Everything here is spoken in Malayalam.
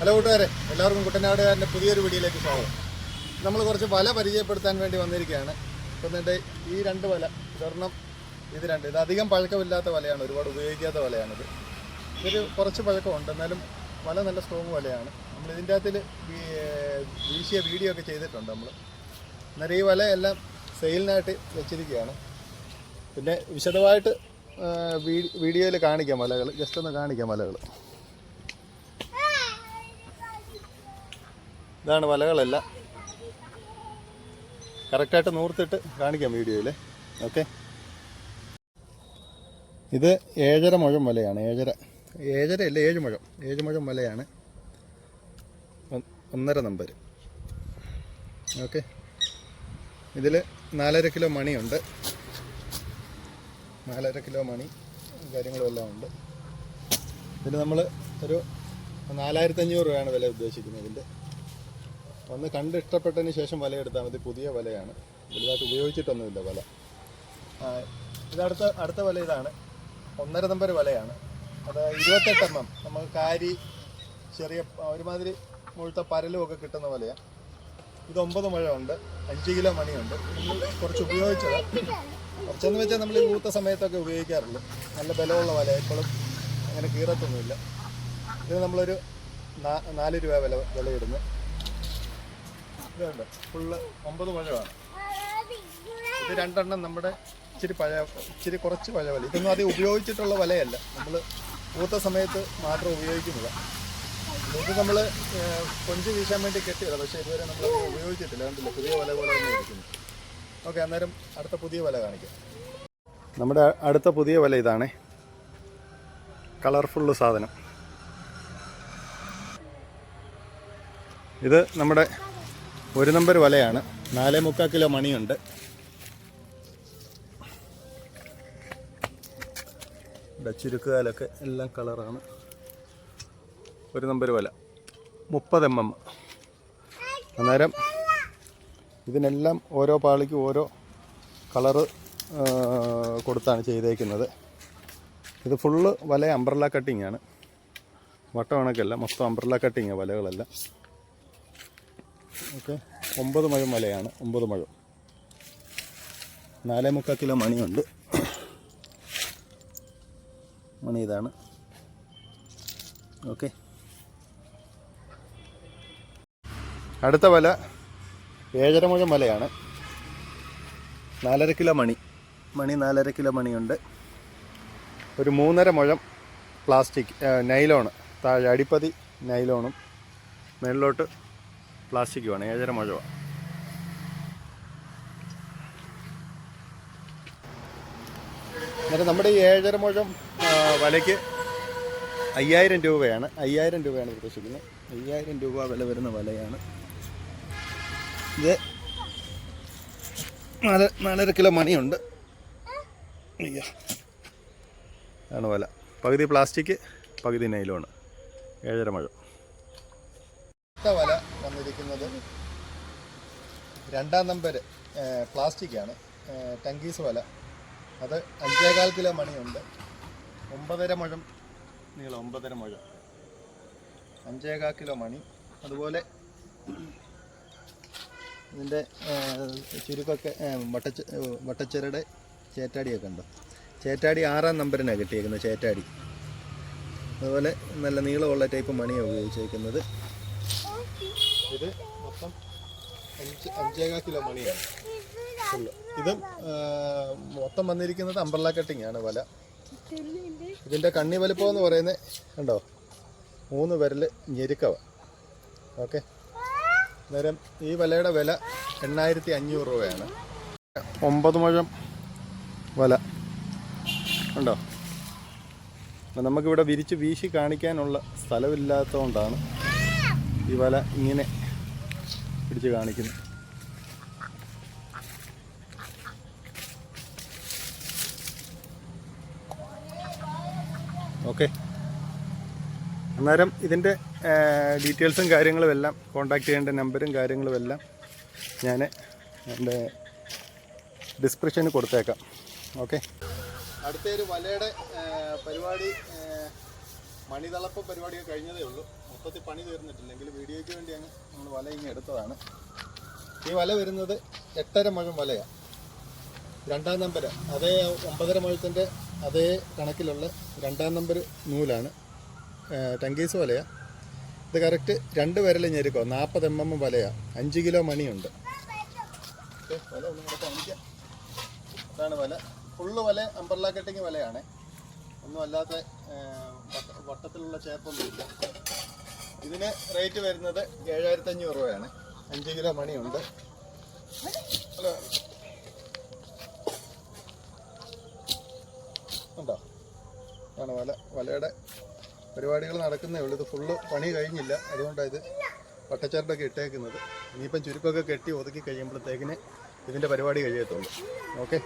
ഹലോ കൂട്ടുകാരെ എല്ലാവർക്കും കുട്ടനാടുകാരന്റെ പുതിയൊരു വീഡിയോയിലേക്ക് സ്വാഗതം. നമ്മൾ കുറച്ച് വല പരിചയപ്പെടുത്താൻ വേണ്ടി വന്നിരിക്കുകയാണ്. എന്നിട്ട് ഈ രണ്ട് വല സ്വർണം ഇത് രണ്ട്. ഇത് അധികം പഴക്കമില്ലാത്ത വലയാണ് ഒരുപാട് ഉപയോഗിക്കാത്ത വലയാണിത്. ഇതൊരു കുറച്ച് പഴക്കമുണ്ട് എന്നാലും വല നല്ല സ്ട്രോങ് വലയാണ്. നമ്മൾ ഇതിന്റെ അകത്തിൽ വീശിയ വീഡിയോ ഒക്കെ ചെയ്തിട്ടുണ്ട് നമ്മൾ. എന്നാൽ ഈ വല എല്ലാം സെയിലിനായിട്ട് വെച്ചിരിക്കുകയാണ്. പിന്നെ വിശദമായിട്ട് വീഡിയോയിൽ കാണിക്കാം വലകൾ ജസ്റ്റ് ഒന്ന് കാണിക്കാം വലകൾ. ഇതാണ് വലകളെല്ലാം. കറക്റ്റായിട്ട് നൂർത്തിട്ട് കാണിക്കാം വീഡിയോയിൽ ഓക്കെ. ഇത് ഏഴര മുഴം വലയാണ് ഏഴര. ഏഴര അല്ല ഏഴ് മുഴം. ഏഴ് മുഴം വലയാണ്. ഒന്നര നമ്പർ ഓക്കെ. ഇതിൽ നാലര കിലോ മണിയുണ്ട്. നാലര കിലോ മണി കാര്യങ്ങളുമെല്ലാം ഉണ്ട്. ഇതിന് നമ്മൾ ഒരു നാലായിരത്തഞ്ഞൂറ് രൂപയാണ് വില ഉദ്ദേശിക്കുന്നത് ഇതിന്റെ ഒന്ന് കണ്ട് ഇഷ്ടപ്പെട്ടതിന് ശേഷം വല എടുത്താൽ മതി. പുതിയ വലയാണ്. വലുതായിട്ട് ഉപയോഗിച്ചിട്ടൊന്നുമില്ല വല. ഇതടുത്ത അടുത്ത വല ഇതാണ്. ഒന്നര നമ്പർ വലയാണ്. അത് ഇരുപത്തെട്ട് എം എം. നമ്മൾ കാരി ചെറിയ ഒരുമാതിരി മുഴുത്ത പരലും ഒക്കെ കിട്ടുന്ന വലയാണ് ഇത് ഒമ്പത് മുഴമുണ്ട്. അഞ്ച് കിലോ മണിയുണ്ട്. കുറച്ച് ഉപയോഗിച്ചത്. കുറച്ചെന്ന് വെച്ചാൽ നമ്മൾ ഈ മൂത്ത സമയത്തൊക്കെ ഉപയോഗിക്കാറുള്ളൂ. നല്ല ബലമുള്ള വല ഇപ്പോഴും അങ്ങനെ കീറത്തൊന്നുമില്ല. ഇത് നമ്മളൊരു നാല് രൂപ വില വില ഇടുന്നു ഇതുണ്ട്. ഫുള്ള് ഒമ്പത് പഴമാണ്. ഇത് രണ്ടെണ്ണം നമ്മുടെ ഇച്ചിരി പഴയ ഇച്ചിരി കുറച്ച് പഴയ വല ഇതൊന്നും അധികം ഉപയോഗിച്ചിട്ടുള്ള വലയല്ല. നമ്മൾ പൂത്ത സമയത്ത് മാത്രം ഉപയോഗിക്കുന്നത്. ഇത് നമ്മൾ കൊഞ്ച് വീശാൻ വേണ്ടി കെട്ടിയതാണ് പക്ഷേ ഇതുവരെ നമ്മൾ ഉപയോഗിച്ചിട്ടില്ല. കണ്ടില്ല? പുതിയ വല പോലെ തന്നെ ഇരിക്കുന്നു. ഓക്കെ അന്നേരം അടുത്ത പുതിയ വല കാണിക്കാം. നമ്മുടെ അടുത്ത പുതിയ വല ഇതാണ്. കളർഫുള്ള് സാധനം. ഇത് നമ്മുടെ ഒരു നമ്പർ വലയാണ്. നാല് മുക്കാൽ കിലോ മണിയുണ്ട്. ചുരുക്കുകാലൊക്കെ എല്ലാം കളറാണ്. ഒരു നമ്പർ വല. മുപ്പത് എം എം. അന്നേരം ഇതിനെല്ലാം ഓരോ പാളിക്കും ഓരോ കളറ് കൊടുത്താണ് ചെയ്തേക്കുന്നത്. ഇത് ഫുള്ള് വല അംബ്രല്ല കട്ടിങ് ആണ്. വട്ട കണക്കല്ല മൊത്തം അംബ്രല്ല കട്ടിങ് വലകളെല്ലാം. ഓക്കെ. ഒമ്പത് മഴം മലയാണ്. ഒമ്പത് മഴം. നാലേ മുക്കാൽ കിലോ മണിയുണ്ട്. മണി ഇതാണ്. ഓക്കെ. അടുത്ത വല ഏഴര മുഴം മലയാണ്. നാലര കിലോ മണി. മണി നാലര കിലോ മണിയുണ്ട്. ഒരു മൂന്നര മുഴം പ്ലാസ്റ്റിക് നൈലോണ്. താഴെ അടിപ്പതി നൈലോണും മേളിലോട്ട് പ്ലാസ്റ്റിക്കുമാണ് ഏഴര മുഴവ അന്നേരം നമ്മുടെ ഈ ഏഴര മുഴം വലയ്ക്ക് അയ്യായിരം രൂപയാണ് അയ്യായിരം രൂപയാണ് ഉദ്ദേശിക്കുന്നത്. അയ്യായിരം രൂപ വില വരുന്ന വലയാണ്. ഇത് നാല് നാലര കിലോ മണിയുണ്ട്. ആണ് വല. പകുതി പ്ലാസ്റ്റിക് പകുതി നൈലോണ്. ഏഴര മഴ. വല വന്നിരിക്കുന്നത്. രണ്ടാം നമ്പർ പ്ലാസ്റ്റിക് ആണ് ടങ്കീസ് വല. അത് അഞ്ചേകാൽ കിലോ മണിയുണ്ട്. ഒമ്പതര മുഴം നീളം ഒമ്പതര മുഴം. അഞ്ചേകാൽ കിലോ മണി. അതുപോലെ ഇതിന്റെ ചുരുക്കൊക്കെ വട്ടച്ച വട്ടച്ചിരയുടെ ചേറ്റാടിയൊക്കെ ഉണ്ട്. ചേറ്റാടി ആറാം നമ്പറിനാണ് കിട്ടിയേക്കുന്നത് ചേറ്റാടി. അതുപോലെ നല്ല നീളമുള്ള ടൈപ്പ് മണിയാണ് ഉപയോഗിച്ചേക്കുന്നത്. ഇത് മൊത്തം അഞ്ച് അഞ്ചേകാൽ കിലോ മണിയാണ്. ഫുള്ള്. ഇതും മൊത്തം വന്നിരിക്കുന്നത് അമ്പർല കട്ടിങ് ആണ് വല. ഇതിന്റെ കണ്ണി വലിപ്പം എന്ന് പറയുന്നത് കണ്ടോ? മൂന്ന് വിരൽ ഞെരുക്കവ. ഓക്കെ? അന്നേരം ഈ വലയുടെ വില എണ്ണായിരത്തി അഞ്ഞൂറ് രൂപയാണ്. ഒമ്പത് മുഴം വല. ഉണ്ടോ നമുക്കിവിടെ വിരിച്ച് വീശി കാണിക്കാനുള്ള സ്ഥലമില്ലാത്തതുകൊണ്ടാണ് ഈ വല ഇങ്ങനെ പിടിച്ച് കാണിക്കുന്നു. ഓക്കെ. അന്നേരം ഇതിന്റെ ഡീറ്റെയിൽസും കാര്യങ്ങളും എല്ലാം കോൺടാക്ട് ചെയ്യേണ്ട നമ്പറും കാര്യങ്ങളും എല്ലാം ഞാൻ എന്റെ ഡിസ്ക്രിപ്ഷനിൽ കൊടുത്തേക്കാം. ഓക്കെ. അടുത്തൊരു വലയുടെ പരിപാടി മണിതളപ്പ് പരിപാടിയൊക്കെ കഴിഞ്ഞതേ ഉള്ളൂ. മൊത്തത്തിൽ പണി തീർന്നിട്ടില്ലെങ്കിൽ വീഡിയോയ്ക്ക് വേണ്ടി അങ്ങ് നമ്മൾ വല ഇങ്ങനെ എടുത്തതാണ്. ഈ വല വരുന്നത് എട്ടര മുഴം വലയാണ് രണ്ടാം നമ്പർ അതേ ഒമ്പതര മുഴത്തിന്റെ അതേ കണക്കിലുള്ള രണ്ടാം നമ്പർ നൂലാണ്. ടങ്കീസ് വലയാണ് ഇത് കറക്റ്റ് രണ്ട് വിരൽ ഞെരുക്കോ. നാൽപ്പത് എം എം വലയാണ് അഞ്ച് കിലോ മണിയുണ്ട്. വല ഒന്നും കൂടെ കാണിക്കാം. അതാണ് വല. ഫുള്ള് വല അമ്പർല കട്ടിങ് വലയാണ്. ഒന്നും അല്ലാത്ത വട്ടത്തിലുള്ള ചേപ്പൊന്നും ഇല്ല. ഇതിന് റേറ്റ് വരുന്നത് ഏഴായിരത്തി അഞ്ഞൂറ് രൂപയാണ്. അഞ്ച് കിലോ മണിയുണ്ട്. ഉണ്ടോ? ആണ് വല വലയുടെ പരിപാടികൾ നടക്കുന്നേ ഉള്ളൂ. ഇത് ഫുള്ള് പണി കഴിഞ്ഞില്ല. അതുകൊണ്ടാണ് ഇത് വട്ടച്ചാറിലൊക്കെ ഇട്ടേക്കുന്നത്. ഇനിയിപ്പം ചുരുക്കമൊക്കെ കെട്ടി ഒതുക്കി കഴിയുമ്പോഴത്തേക്കിന് ഇതിന്റെ പരിപാടി കഴിയത്തുള്ളൂ. ഓക്കെ?